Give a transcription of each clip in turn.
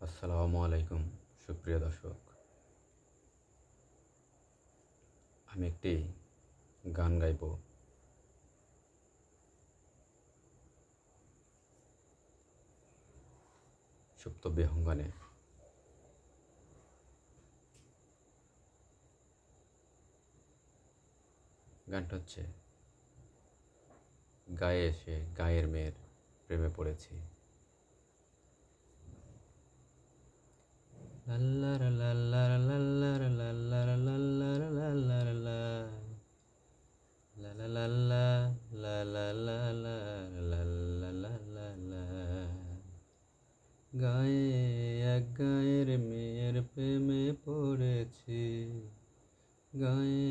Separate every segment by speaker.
Speaker 1: আসসালামু আলাইকুম, সুপ্রিয় দর্শক। আমি একটি গান গাইব। সুপ্ত বিহঙ্গনে। গানটা হচ্ছে, গায়ে এসে গায়ের মেয়ের প্রেমে পড়েছি। গায়ে এক গায়ের মেয়ের প্রেমে পড়েছি গায়ে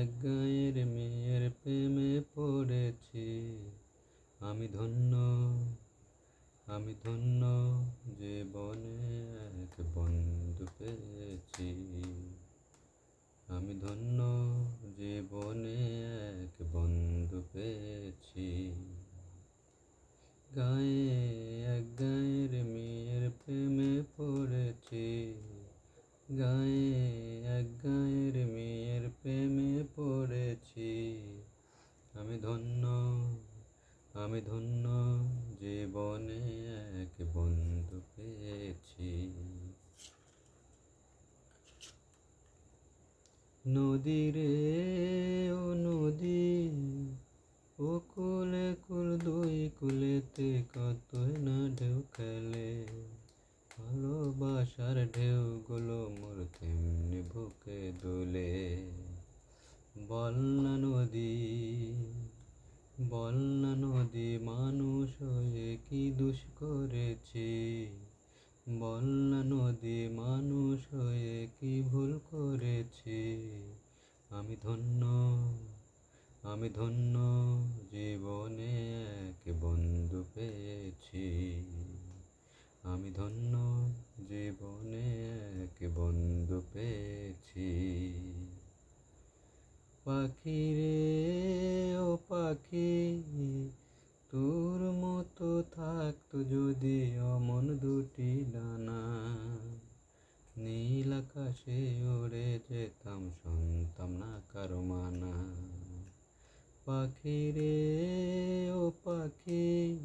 Speaker 1: এক গায়ের মেয়ের প্রেমে পড়েছি আমি ধন্য আমি ধন্য জীবনে পেয়েছি। আমি ধন্য জীবনে এক বন্ধু পেয়েছি। গায়ে এক গায়ের মেয়ের প্রেমে পড়েছি। গায়ে এক গায়ের মেয়ের প্রেমে পড়েছি। আমি ধন্য আমি ধন্য জীবনে এক বন্ধু পেয়েছি। নদী রে ও নদী, ও কুলে কুল দুই কুলেতে কতই না ঢেউ খেলে। ভালোবাসার ঢেউগুলো মোর তেমনি বুকে দুলে। বল না নদী বল না নদী, মানুষ হয়ে কি দুষ করেছি? বল না নদী, মানুষ হয়ে কি ভুল করেছি? আমি ধন্য আমি ধন্য, জীবনে এক বন্ধু পেয়েছি। আমি ধন্য, জীবনে এক বন্ধু পেয়েছি। পাখি রে ও পাখি, তোর মতো থাকতো যদি অমন দুটি ডানা। নীল আকাশে উড়ে যেতাম, শুনতাম না কারও মানা। পাখি রে ও পাখি,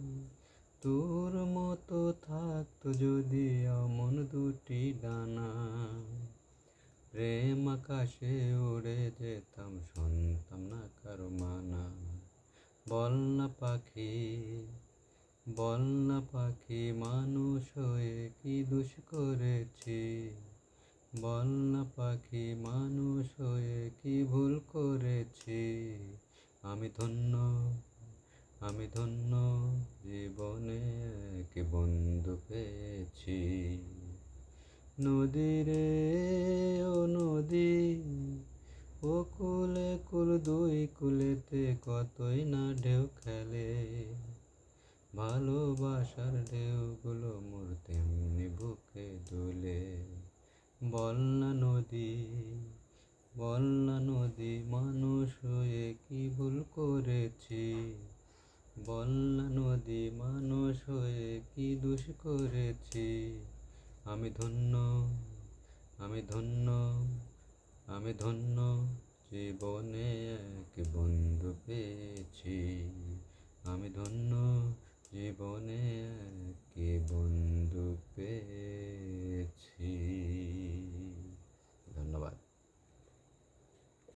Speaker 1: তোর মতো থাকতো যদি অমন দুটি ডানা। প্রেম আকাশে উড়ে যেতাম, শুনতাম না কারও মানা। বল না পাখি বল না পাখি মানুষ হয়ে কি দুষ করেছি? বল না পাখি মানুষ হয়ে কি ভুল করেছি? আমি ধন্য আমি ধন্য, জীবনে এক বন্ধু পেয়েছি। নদী রে, ও নদী, ও কুলে কুল দুই কুলেতে কতই না ঢেউ খেলে। ভালোবাসার ঢেউগুলো মোর তেমনি বুকে দুলে। বল না নদী, বল না নদী, মানুষ হয়ে কি ভুল করেছি? বল না নদী, মানুষ হয়ে কি দোষ করেছি? আমি ধন্য আমি ধন্য আমি ধন্য, জীবনে এক বন্ধু পেয়েছি। আমি ধন্য জীবনে